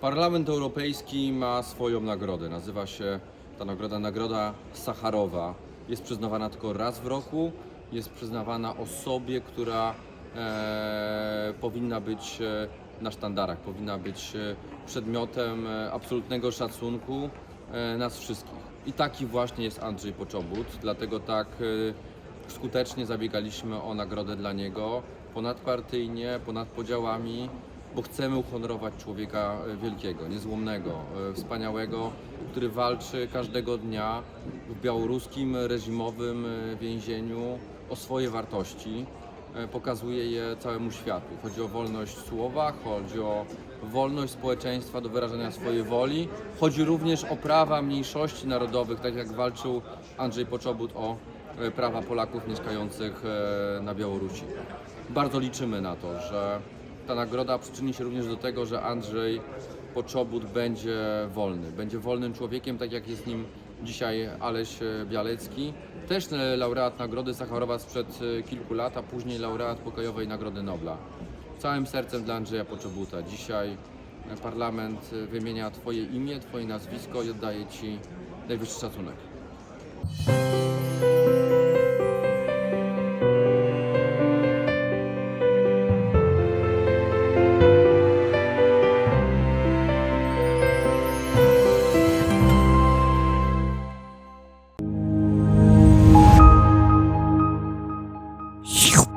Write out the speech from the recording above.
Parlament Europejski ma swoją nagrodę. Nazywa się ta nagroda Nagroda Sacharowa. Jest przyznawana tylko raz w roku. Jest przyznawana osobie, która e, powinna być e, na sztandarach, powinna być e, przedmiotem e, absolutnego szacunku nas wszystkich. I taki właśnie jest Andrzej Poczobut, dlatego tak skutecznie zabiegaliśmy o nagrodę dla niego, ponadpartyjnie, ponad podziałami, bo chcemy uhonorować człowieka e, wielkiego, niezłomnego, e, wspaniałego, który walczy każdego dnia w białoruskim reżimowym e, więzieniu o swoje wartości. Pokazuje je całemu światu. Chodzi o wolność słowa, chodzi o wolność społeczeństwa do wyrażania swojej woli. Chodzi również o prawa mniejszości narodowych, tak jak walczył Andrzej Poczobut o prawa Polaków mieszkających na Białorusi. Bardzo liczymy na to, że ta nagroda przyczyni się również do tego, że Andrzej Poczobut będzie wolny. Będzie wolnym człowiekiem, tak jak jest nim dzisiaj Aleś Bialecki. Też e, laureat Nagrody Sacharowa sprzed e, kilku lat, a później laureat Pokojowej Nagrody Nobla. Całym sercem dla Andrzeja Poczobuta. Dzisiaj e, parlament wymienia Twoje imię, Twoje nazwisko i oddaje Ci najwyższy szacunek. Shoo.